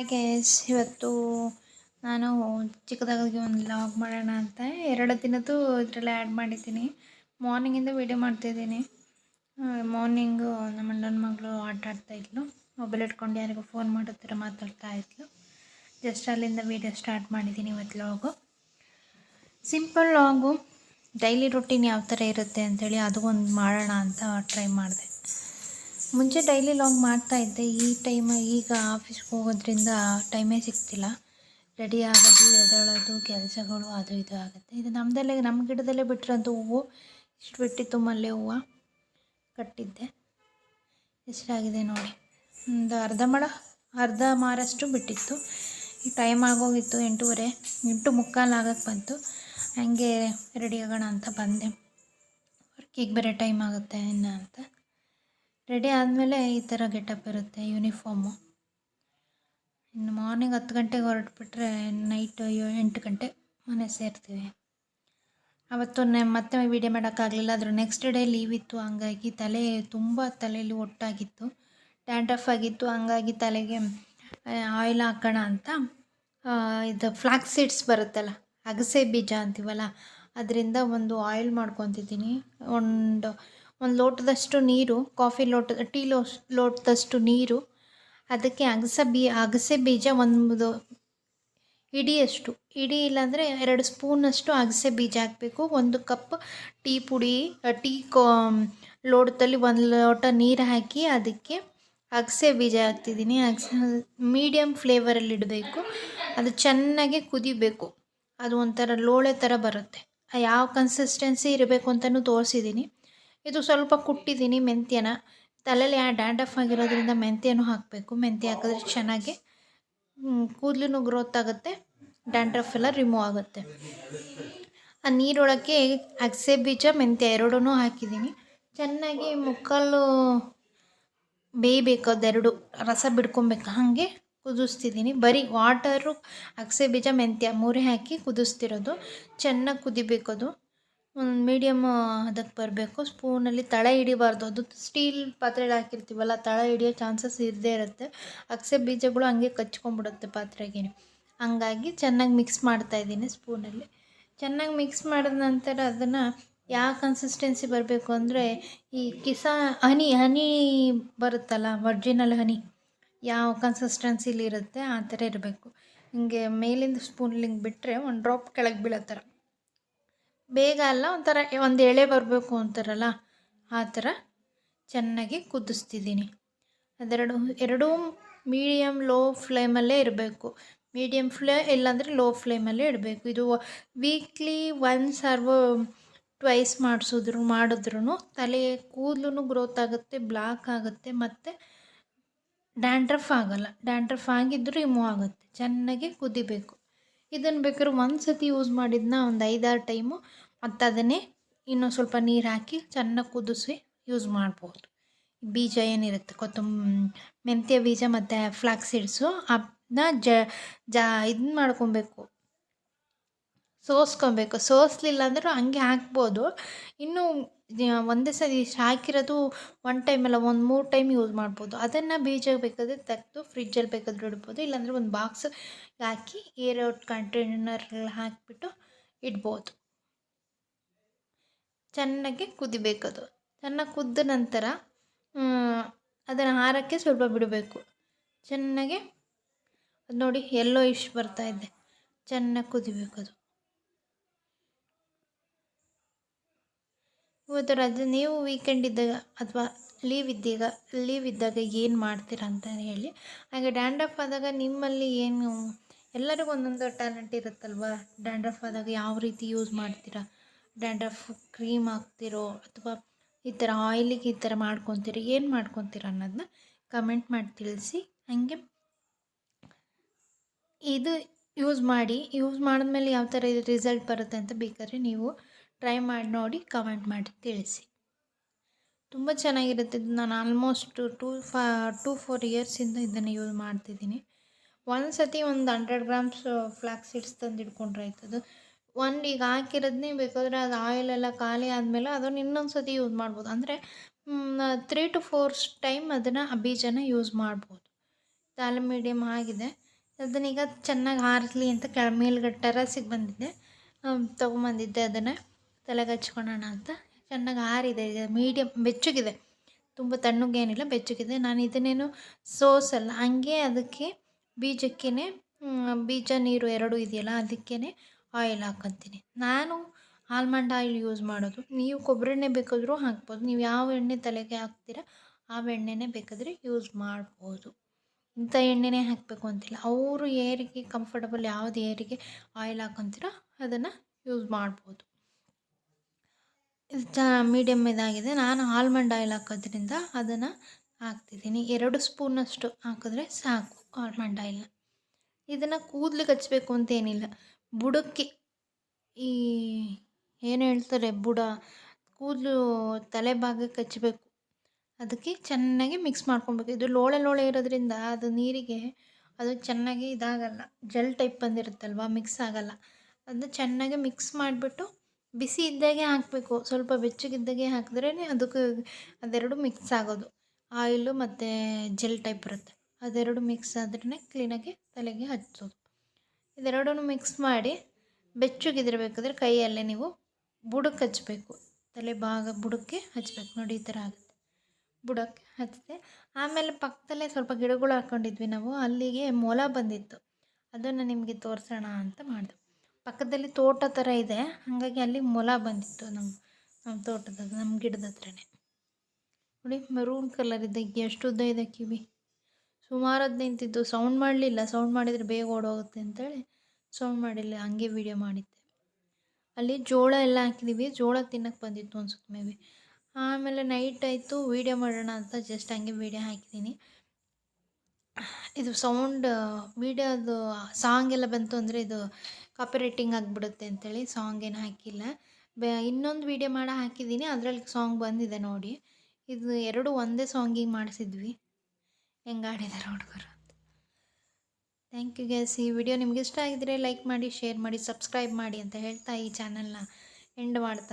ಹಾಗೆ ಇವತ್ತು ನಾನು ಚಿಕ್ಕದಾಗಿ ಒಂದು ಲಾಗ್ ಮಾಡೋಣ ಅಂತ ಎರಡು ದಿನದ್ದು ಇದರಲ್ಲಿ ಆ್ಯಡ್ ಮಾಡಿದ್ದೀನಿ. ಮಾರ್ನಿಂಗಿಂದ ವೀಡಿಯೋ ಮಾಡ್ತಿದ್ದೀನಿ ಮಾರ್ನಿಂಗು ನಮ್ಮ ಅಣ್ಣನ ಮಗಳು ಆಟ ಆಡ್ತಾ ಇದ್ಲು. ಮೊಬೈಲ್ ಇಟ್ಕೊಂಡು ಯಾರಿಗೂ ಫೋನ್ ಮಾಡೋತ್ತಿರ ಮಾತಾಡ್ತಾ ಇದ್ಲು. ಜಸ್ಟ್ ಅಲ್ಲಿಂದ ವೀಡಿಯೋ ಸ್ಟಾರ್ಟ್ ಮಾಡಿದ್ದೀನಿ ಇವತ್ತು log simple log daily routine ಯಾವ ಥರ ಇರುತ್ತೆ ಅಂಥೇಳಿ ಅದು ಒಂದು ಮಾಡೋಣ ಅಂತ ಟ್ರೈ ಮಾಡಿದೆ. ಮುಂಚೆ ಡೈಲಿ ಲಾಂಗ್ ಮಾಡ್ತಾ ಇದ್ದೆ. ಈ ಟೈಮ್ ಈಗ ಆಫೀಸ್ಗೆ ಹೋಗೋದ್ರಿಂದ ಟೈಮೇ ಸಿಗ್ತಿಲ್ಲ. ರೆಡಿ ಆಗೋದು ಎದೊಳೋದು ಕೆಲಸಗಳು ಅದು ಇದು ಆಗುತ್ತೆ. ಇದು ನಮ್ಮದಲ್ಲೇ ನಮ್ಮ ಗಿಡದಲ್ಲೇ ಬಿಟ್ಟಿರೋಂಥ ಹೂವು. ಇಷ್ಟು ಬಿಟ್ಟಿತ್ತು ಮಲ್ಲೆ ಹೂವು. ಕಟ್ಟಿದ್ದೆ. ಎಷ್ಟಾಗಿದೆ ನೋಡಿ. ಒಂದು ಅರ್ಧ ಮಳ ಅರ್ಧ ಮಾರಷ್ಟು ಬಿಟ್ಟಿತ್ತು. ಈ ಟೈಮ್ ಆಗೋಗಿತ್ತು ಎಂಟೂವರೆ, ಎಂಟು ಮುಕ್ಕಾಲು ಆಗಕ್ಕೆ ಬಂತು. ಹಾಗೆ ರೆಡಿ ಆಗೋಣ ಅಂತ ಬಂದೆ. ವರ್ಕಿಗೆ ಬೇರೆ ಟೈಮ್ ಆಗುತ್ತೆ ಇನ್ನು ಅಂತ. ರೆಡಿ ಆದಮೇಲೆ ಈ ಥರ ಗೆಟಪ್ ಇರುತ್ತೆ, ಯೂನಿಫಾರ್ಮು. ಇನ್ನು ಮಾರ್ನಿಂಗ್ ಹತ್ತು ಗಂಟೆಗೆ ಹೊರಟ್ಬಿಟ್ರೆ ನೈಟ್ ಎಂಟು ಗಂಟೆ ಮನೆ ಸೇರ್ತೀವಿ. ಅವತ್ತು ಮತ್ತೆ ವೀಡಿಯೋ ಮಾಡೋಕ್ಕಾಗಲಿಲ್ಲ ಅದ್ರ ನೆಕ್ಸ್ಟ್ ಡೇ ಲೀವ್ ಇತ್ತು, ಹಂಗಾಗಿ ತಲೆ ತುಂಬ ತಲೆಯಲ್ಲಿ ಒಟ್ಟಾಗಿತ್ತು. ಡ್ಯಾಂಡ್ರಫ್ ಆಗಿತ್ತು, ಹಂಗಾಗಿ ತಲೆಗೆ ಆಯಿಲ್ ಹಾಕೋಣ ಅಂತ ಇದು ಫ್ಲಾಕ್ಸ್ ಸೀಡ್ಸ್ ಬರುತ್ತಲ್ಲ, ಅಗಸೆ ಬೀಜ ಅಂತೀವಲ್ಲ, ಅದರಿಂದ ಒಂದು ಆಯಿಲ್ ಮಾಡ್ಕೊತಿದ್ದೀನಿ. ಒಂದು ಒಂದು ಲೋಟದಷ್ಟು ನೀರು, ಕಾಫಿ ಲೋಟ, ಟೀ ಲೋ ಲೋಟದಷ್ಟು ನೀರು, ಅದಕ್ಕೆ ಅಗಸೆ ಬೀ, ಅಗಸೆ ಬೀಜ ಒಂದು ಇಡಿಯಷ್ಟು. ಇಡಿ ಇಲ್ಲಾಂದರೆ ಎರಡು ಸ್ಪೂನಷ್ಟು ಅಗಸೆ ಬೀಜ ಹಾಕಬೇಕು. ಒಂದು ಕಪ್ ಟೀ ಪುಡಿ ಟೀ ಕೋ ಲೋಟದಲ್ಲಿ ಒಂದು ಲೋಟ ನೀರು ಹಾಕಿ ಅದಕ್ಕೆ ಅಗಸೆ ಬೀಜ ಹಾಕ್ತಿದ್ದೀನಿ. ಅಗಸೆ ಮೀಡಿಯಮ್ ಫ್ಲೇವರಲ್ಲಿ ಇಡಬೇಕು. ಅದು ಚೆನ್ನಾಗಿ ಕುದಿಬೇಕು. ಅದು ಒಂಥರ ಲೋಳೆ ಥರ ಬರುತ್ತೆ. ಯಾವ ಕನ್ಸಿಸ್ಟೆನ್ಸಿ ಇರಬೇಕು ಅಂತಲೂ ತೋರಿಸಿದ್ದೀನಿ. ಇದು ಸ್ವಲ್ಪ ಕುಟ್ಟಿದ್ದೀನಿ ಮೆಂತ್ಯನ. ತಲೆಯಲ್ಲಿ ಆ ಡ್ಯಾಂಡಫ್ ಆಗಿರೋದ್ರಿಂದ ಮೆಂತ್ಯನೂ ಹಾಕಬೇಕು. ಮೆಂತ್ಯ ಹಾಕಿದ್ರೆ ಚೆನ್ನಾಗಿ ಕೂದಲು ಗ್ರೋತ್ ಆಗುತ್ತೆ ಡ್ಯಾಂಡ್ರಫ್ ಎಲ್ಲ ರಿಮೂವ್ ಆಗುತ್ತೆ. ಆ ನೀರೊಳಕ್ಕೆ ಅಗಸೆ ಬೀಜ, ಮೆಂತ್ಯ ಎರಡೂ ಹಾಕಿದ್ದೀನಿ. ಚೆನ್ನಾಗಿ ಮುಕ್ಕಾಲು ಬೇಯಬೇಕು ಅದೆರಡು. ರಸ ಬಿಡ್ಕೊಬೇಕು ಹಾಗೆ ಕುದಿಸ್ತಿದ್ದೀನಿ. ಬರೀ ವಾಟರು ಅಗಸೆ ಬೀಜ, ಮೆಂತ್ಯ ಮೂರೇ ಹಾಕಿ ಕುದಿಸ್ತಿರೋದು. ಚೆನ್ನಾಗಿ ಕುದಿಬೇಕದು ಒಂದು ಮೀಡಿಯಮ್ ಅದಕ್ಕೆ ಬರಬೇಕು. ಸ್ಪೂನಲ್ಲಿ ತಳ ಹಿಡಿಬಾರ್ದು. ಅದು ಸ್ಟೀಲ್ ಪಾತ್ರೆಲಿ ಹಾಕಿರ್ತೀವಲ್ಲ, ತಳ ಹಿಡಿಯೋ ಚಾನ್ಸಸ್ ಇರದೇ ಇರುತ್ತೆ. ಅಗಸೆ ಬೀಜಗಳು ಹಂಗೆ ಕಚ್ಕೊಂಡ್ಬಿಡುತ್ತೆ ಪಾತ್ರೆಗೆ ಹಂಗಾಗಿ ಚೆನ್ನಾಗಿ ಮಿಕ್ಸ್ ಮಾಡ್ತಾಯಿದ್ದೀನಿ ಸ್ಪೂನಲ್ಲಿ ಚೆನ್ನಾಗಿ ಮಿಕ್ಸ್ ಮಾಡಿದ ನಂತರ ಅದನ್ನು ಯಾವ ಕನ್ಸಿಸ್ಟೆನ್ಸಿ ಬರಬೇಕು ಅಂದರೆ, ಈ ಕಿಸಾ, ಹನಿ ಹನಿ ಬರುತ್ತಲ್ಲ ಒರ್ಜಿನಲ್ ಹನಿ, ಯಾವ ಕನ್ಸಿಸ್ಟೆನ್ಸಿಲಿ ಇರುತ್ತೆ ಆ ಥರ ಇರಬೇಕು. ಹಿಂಗೆ ಮೇಲಿಂದ ಸ್ಪೂನ್ಲಿಂಗ್ ಬಿಟ್ಟರೆ ಒಂದು ಡ್ರಾಪ್ ಕೆಳಗೆ ಬೀಳೋ ಥರ. ಬೇಗ ಅಲ್ಲ, ಒಂಥರ ಒಂದು ಎಳೆ ಬರಬೇಕು ಅಂತಾರಲ್ಲ, ಆ ಥರ ಚೆನ್ನಾಗಿ ಕುದಿಸ್ತಿದ್ದೀನಿ. ಅದೆರಡು, ಎರಡೂ ಮೀಡಿಯಮ್ ಲೋ ಫ್ಲೇಮಲ್ಲೇ ಇರಬೇಕು. ಮೀಡಿಯಮ್ ಫ್ಲೇ ಇಲ್ಲಾಂದರೆ ಲೋ ಫ್ಲೇಮಲ್ಲೇ ಇಡಬೇಕು. ಇದು ವೀಕ್ಲಿ ಒನ್ ಸರ್ವ್ ಟ್ವೈಸ್ ಮಾಡಿಸಿದ್ರು ಮಾಡಿದ್ರೂ ತಲೆ ಕೂದಲು ಗ್ರೋತ್ ಆಗುತ್ತೆ ಬ್ಲಾಕ್ ಆಗುತ್ತೆ, ಮತ್ತು ಡ್ಯಾಂಡ್ರಫ್ ಆಗಲ್ಲ. ಡ್ಯಾಂಡ್ರಫ್ ಆಗಿದ್ದರೂ ರಿಮೂವ್ ಆಗುತ್ತೆ. ಚೆನ್ನಾಗಿ ಕುದಿಬೇಕು. ಇದನ್ನು ಬೇಕಾದ್ರೆ ಒಂದು ಸತಿ ಯೂಸ್ ಮಾಡಿದ್ನ ಒಂದು ಐದಾರು ಟೈಮು ಮತ್ತು ಅದನ್ನೇ ಇನ್ನೂ ಸ್ವಲ್ಪ ನೀರು ಹಾಕಿ ಚೆನ್ನಾಗಿ ಕುದಿಸಿ ಯೂಸ್ ಮಾಡ್ಬೋದು. ಬೀಜ ಏನಿರುತ್ತೆ ಕೊತ್ತಂಬ ಮೆಂತ್ಯ ಬೀಜ ಮತ್ತು ಫ್ಲಾಕ್ಸ್ ಸೀಡ್ಸು ಅದನ್ನ ಜ, ಜಾ ಇದನ್ನ ಮಾಡ್ಕೊಬೇಕು. ಸೋಸ್ಕೊಬೇಕು. ಸೋಸ್ಲಿಲ್ಲ ಅಂದರೂ ಹಂಗೆ ಹಾಕ್ಬೋದು. ಇನ್ನು ಒಂದೇ ಸರಿ ಹಾಕಿರೋದು ಒನ್ ಟೈಮ್ ಅಲ್ಲ, ಒಂದು ಮೂರು ಟೈಮ್ ಯೂಸ್ ಮಾಡ್ಬೋದು. ಅದನ್ನು ಬೀಜ ಬೇಕಾದರೆ ತೆಗೆದು ಫ್ರಿಜ್ಜಲ್ಲಿ ಬೇಕಾದರೂ ಇಡ್ಬೋದು. ಇಲ್ಲಾಂದರೆ ಒಂದು ಬಾಕ್ಸ್ ಹಾಕಿ ಏರ್ ಔಟ್ ಕಂಟೈನರಲ್ಲಿ ಹಾಕಿಬಿಟ್ಟು ಇಡ್ಬೋದು. ಚೆನ್ನಾಗಿ ಕುದಿಬೇಕದು. ಚೆನ್ನಾಗಿ ಕುದ್ದ ನಂತರ ಅದನ್ನು ಹಾರಕ್ಕೆ ಸ್ವಲ್ಪ ಬಿಡಬೇಕು. ಚೆನ್ನಾಗಿ, ಅದು ನೋಡಿ ಎಲ್ಲೋ ಇಷ್ಟು ಬರ್ತಾ ಇದೆ. ಚೆನ್ನಾಗಿ ಕುದಿಬೇಕು ಇವತ್ತು ರಜೆ ನೀವು ವೀಕೆಂಡ್ ಇದ್ದಾಗ ಅಥವಾ ಲೀವ್ ಇದ್ದಾಗ ಲೀವ್ ಇದ್ದಾಗ ಏನು ಮಾಡ್ತೀರಾ ಅಂತ ಹೇಳಿ. ಹಾಗೆ ಡ್ಯಾಂಡ್ರಫ್ ಆದಾಗ ನಿಮ್ಮಲ್ಲಿ ಏನು, ಎಲ್ಲರಿಗೂ ಒಂದೊಂದು ಟ್ಯಾಲೆಂಟ್ ಇರುತ್ತಲ್ವ? ಡ್ಯಾಂಡ್ರಫ್ ಆದಾಗ ಯಾವ ರೀತಿ ಯೂಸ್ ಮಾಡ್ತೀರಾ? ಡ್ಯಾಂಡ್ರಫ್ ಕ್ರೀಮ್ ಹಾಕ್ತಿರೋ ಅಥವಾ ಈ ಥರ ಆಯಿಲಿಗೆ ಈ ಥರ ಮಾಡ್ಕೊತೀರಿ? ಏನು ಮಾಡ್ಕೊತೀರ ಅನ್ನೋದನ್ನ ಕಮೆಂಟ್ ಮಾಡಿ ತಿಳಿಸಿ. ಹಾಗೆ ಇದು ಯೂಸ್ ಮಾಡಿ ಯೂಸ್ ಮಾಡಿದ್ಮೇಲೆ ಯಾವ ಥರ ರಿಸಲ್ಟ್ ಬರುತ್ತೆ ಅಂತ ಬೇಕಾದ್ರೆ ನೀವು ಟ್ರೈ ಮಾಡಿ ನೋಡಿ, ಕಮೆಂಟ್ ಮಾಡಿ ತಿಳಿಸಿ. ತುಂಬ ಚೆನ್ನಾಗಿರುತ್ತೆ ನಾನು ಆಲ್ಮೋಸ್ಟ್ ಟೂ ಫಾ ಟೂ ಫೋರ್ ಇಯರ್ಸಿಂದ ಇದನ್ನು ಯೂಸ್ ಮಾಡ್ತಿದ್ದೀನಿ. ಒಂದು ಸತಿ ಒಂದು ಹಂಡ್ರೆಡ್ ಗ್ರಾಮ್ಸ್ ಫ್ಲಾಕ್ ಸೀಡ್ಸ್ ತಂದು ಇಟ್ಕೊಂಡ್ರೆ ಆಯ್ತದು ಒಂದು ಈಗ ಹಾಕಿರೋದನ್ನೇ ಬೇಕಾದರೆ ಅದು ಆಯಿಲ್ ಎಲ್ಲ ಖಾಲಿ ಆದಮೇಲೆ ಅದನ್ನು ಇನ್ನೊಂದು ಸತಿ ಯೂಸ್ ಮಾಡ್ಬೋದು. ಅಂದರೆ ತ್ರೀ ಟು ಫೋರ್ ಟೈಮ್ ಅದನ್ನು ಬೀಜನ ಯೂಸ್ ಮಾಡ್ಬೋದು. ತಾಲೆ ಮೀಡಿಯಮ್ ಆಗಿದೆ. ಅದನ್ನೀಗ ಚೆನ್ನಾಗಿ ಹಾರಲಿ ಅಂತ ಕೆಳ ಮೇಲ್ಗಡೆ ಟೆರಸಿಗೆ ಬಂದಿದ್ದೆ. ತೊಗೊಂಬಂದಿದ್ದೆ ಅದನ್ನು. ತಲೆಗೆ ಹಚ್ಕೊಳ್ಳೋಣ ಅಂತ. ಚೆನ್ನಾಗಿ ಆರಿದೆ ಇದು ಮೀಡಿಯಮ್ ಬೆಚ್ಚಗಿದೆ. ತುಂಬ ತಣ್ಣಗೇನಿಲ್ಲ, ಬೆಚ್ಚಗಿದೆ. ನಾನು ಇದನ್ನೇನು ಸೋಸಲ್ಲ ಹಾಗೆ ಅದಕ್ಕೆ ಬೀಜಕ್ಕೇ ಬೀಜ, ನೀರು ಎರಡು ಇದೆಯಲ್ಲ ಅದಕ್ಕೇ ಆಯಿಲ್ ಹಾಕ್ಕೊತೀನಿ ನಾನು ಆಲ್ಮಂಡ್ ಆಯಿಲ್ ಯೂಸ್ ಮಾಡೋದು. ನೀವು ಕೊಬ್ಬರಿ ಎಣ್ಣೆ ಬೇಕಾದರೂ ಹಾಕ್ಬೋದು. ನೀವು ಯಾವ ಎಣ್ಣೆ ತಲೆಗೆ ಹಾಕ್ತೀರ, ಆ ಎಣ್ಣೆನೇ ಬೇಕಾದರೆ ಯೂಸ್ ಮಾಡ್ಬೋದು. ಇಂಥ ಎಣ್ಣೆನೇ ಹಾಕಬೇಕು ಅಂತಿಲ್ಲ. ಅವರು ಏರಿಗೆ ಕಂಫರ್ಟಬಲ್ ಯಾವುದು ಏರಿಗೆ ಆಯಿಲ್ ಹಾಕೊತೀರೋ ಅದನ್ನು ಯೂಸ್ ಮಾಡ್ಬೋದು. ಇದು ಚ ಮೀಡಿಯಮ್ ಇದಾಗಿದೆ. ನಾನು ಆಲ್ಮಂಡ್ ಆಯಿಲ್ ಹಾಕೋದ್ರಿಂದ ಅದನ್ನು ಹಾಕ್ತಿದ್ದೀನಿ. ಎರಡು ಸ್ಪೂನಷ್ಟು ಹಾಕಿದ್ರೆ ಸಾಕು ಆಲ್ಮಂಡ್ ಆಯಿಲ್ನ ಇದನ್ನು ಕೂದಲಿಗೆ ಹಚ್ಚಬೇಕು ಅಂತೇನಿಲ್ಲ ಬುಡಕ್ಕೆ ಈ ಏನು ಹೇಳ್ತಾರೆ ಬುಡ, ಕೂದಲು ತಲೆ ಭಾಗಕ್ಕೆ ಕಚ್ಚಬೇಕು ಅದಕ್ಕೆ ಚೆನ್ನಾಗಿ ಮಿಕ್ಸ್ ಮಾಡ್ಕೊಬೇಕು. ಇದು ಲೋಳೆ ಲೋಳೆ ಇರೋದ್ರಿಂದ ಅದು ನೀರಿಗೆ ಅದು ಚೆನ್ನಾಗಿ ಇದಾಗಲ್ಲ. ಜೆಲ್ ಟೈಪ್ ಬಂದಿರುತ್ತಲ್ವ ಮಿಕ್ಸ್ ಆಗಲ್ಲ. ಅದನ್ನ ಚೆನ್ನಾಗಿ ಮಿಕ್ಸ್ ಮಾಡಿಬಿಟ್ಟು ಬಿಸಿ ಇದ್ದಾಗೆ ಹಾಕಬೇಕು. ಸ್ವಲ್ಪ ಬೆಚ್ಚಗಿದ್ದಾಗೆ ಹಾಕಿದ್ರೇ ಅದಕ್ಕೆ ಅದೆರಡು ಮಿಕ್ಸ್ ಆಗೋದು. ಆಯಿಲು ಮತ್ತು ಜೆಲ್ ಟೈಪ್ ಬರುತ್ತೆ ಅದೆರಡು ಮಿಕ್ಸ್ ಆದ್ರೇ ಕ್ಲೀನಾಗಿ ತಲೆಗೆ ಹಚ್ಚೋದು. ಇದೆರಡೂ ಮಿಕ್ಸ್ ಮಾಡಿ ಬೆಚ್ಚಗಿದಿರಬೇಕಾದ್ರೆ ಕೈಯಲ್ಲೇ ನೀವು ಬುಡಕ್ಕೆ ಹಚ್ಚಬೇಕು. ತಲೆ ಭಾಗ ಬುಡಕ್ಕೆ ಹಚ್ಚಬೇಕು. ನೋಡಿ, ಈ ಥರ ಆಗುತ್ತೆ. ಬುಡಕ್ಕೆ ಹಚ್ಚಿದೆ. ಆಮೇಲೆ ಪಕ್ಕದಲ್ಲೇ ಸ್ವಲ್ಪ ಗಿಡಗಳು ಹಾಕ್ಕೊಂಡಿದ್ವಿ ನಾವು. ಅಲ್ಲಿಗೆ ಮೊಲ ಬಂದಿತ್ತು. ಅದನ್ನು ನಿಮಗೆ ತೋರಿಸೋಣ ಅಂತ ಮಾಡಿದೆ. ಪಕ್ಕದಲ್ಲಿ ತೋಟ ಥರ ಇದೆ. ಹಾಗಾಗಿ ಅಲ್ಲಿ ಮೊಲ ಬಂದಿತ್ತು ನಮ್ಮ ನಮ್ಮ ತೋಟದ ನಮ್ಮ ಗಿಡದ ಹತ್ರನೇ. ನೋಡಿ ಮೆರೂನ್ ಕಲರ್ ಇದೆ. ಎಷ್ಟು ಉದ್ದ ಇದೆ ಕಿವಿ. ಸುಮಾರು ಅದು ನಿಂತಿದ್ದು ಸೌಂಡ್ ಮಾಡಲಿಲ್ಲ. ಸೌಂಡ್ ಮಾಡಿದರೆ ಬೇಗ ಓಡೋಗುತ್ತೆ ಅಂತೇಳಿ ಸೌಂಡ್ ಮಾಡಿಲ್ಲ. ಹಂಗೆ ವೀಡಿಯೋ ಮಾಡಿದ್ದೆ. ಅಲ್ಲಿ ಜೋಳ ಎಲ್ಲ ಹಾಕಿದ್ದೀವಿ ಜೋಳ ತಿನ್ನಕ್ಕೆ ಬಂದಿತ್ತು ಅನ್ಸುತ್ತೆ ಮೇ ಬಿ. ಆಮೇಲೆ ನೈಟ್ ಆಯಿತು. ವೀಡಿಯೋ ಮಾಡೋಣ ಅಂತ ಜಸ್ಟ್ ಹಂಗೆ ವೀಡಿಯೋ ಹಾಕಿದ್ದೀನಿ. ಇದು ಸೌಂಡ್ ವೀಡಿಯೋದು ಸಾಂಗ್ ಎಲ್ಲ ಬಂತು ಅಂದರೆ ಇದು ಕಾಪಿ ರೈಟಿಂಗ್ ಆಗಿಬಿಡುತ್ತೆ ಅಂತೇಳಿ ಸಾಂಗ್ ಏನು ಹಾಕಿಲ್ಲ. ಬೆ, ಇನ್ನೊಂದು ವೀಡಿಯೋ ಮಾಡಿ ಹಾಕಿದ್ದೀನಿ ಅದರಲ್ಲಿ ಸಾಂಗ್ ಬಂದಿದೆ ನೋಡಿ. ಇದು ಎರಡು ಒಂದೇ ಸಾಂಗಿಗೆ ಮಾಡಿಸಿದ್ವಿ. ಹೆಂಗೆ ಆಡಿದ್ದಾರೆ ಹುಡುಗರು ಥ್ಯಾಂಕ್ ಯು ಗ್ಯಾಸ್ ಈ ವಿಡಿಯೋ ನಿಮ್ಗೆ ಇಷ್ಟ ಆಗಿದ್ರೆ ಲೈಕ್ ಮಾಡಿ ಶೇರ್ ಮಾಡಿ ಸಬ್ಸ್ಕ್ರೈಬ್ ಮಾಡಿ ಅಂತ ಹೇಳ್ತಾ ಈ ಚಾನಲ್ನ ಎಂಡ್ ಮಾಡ್ತಾ